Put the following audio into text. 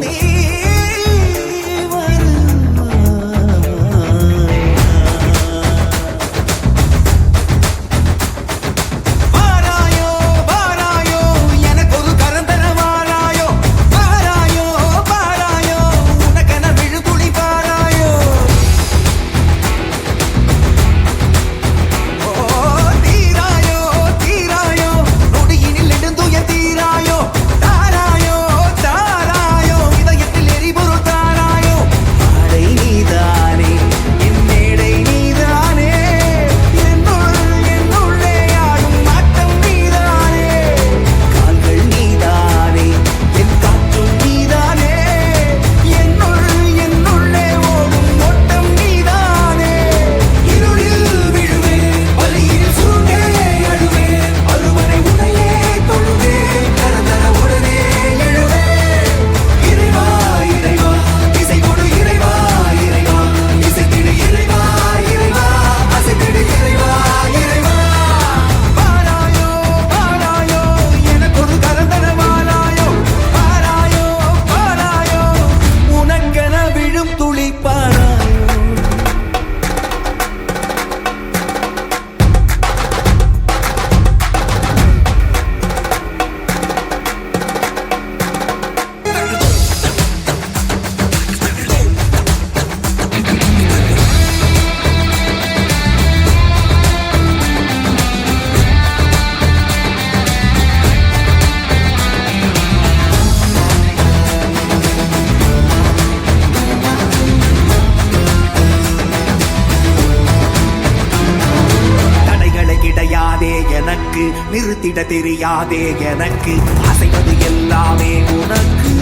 me. எனக்கு நிறுத்திட தெரியாதே எனக்கு அசைவது எல்லாமே உனக்கு.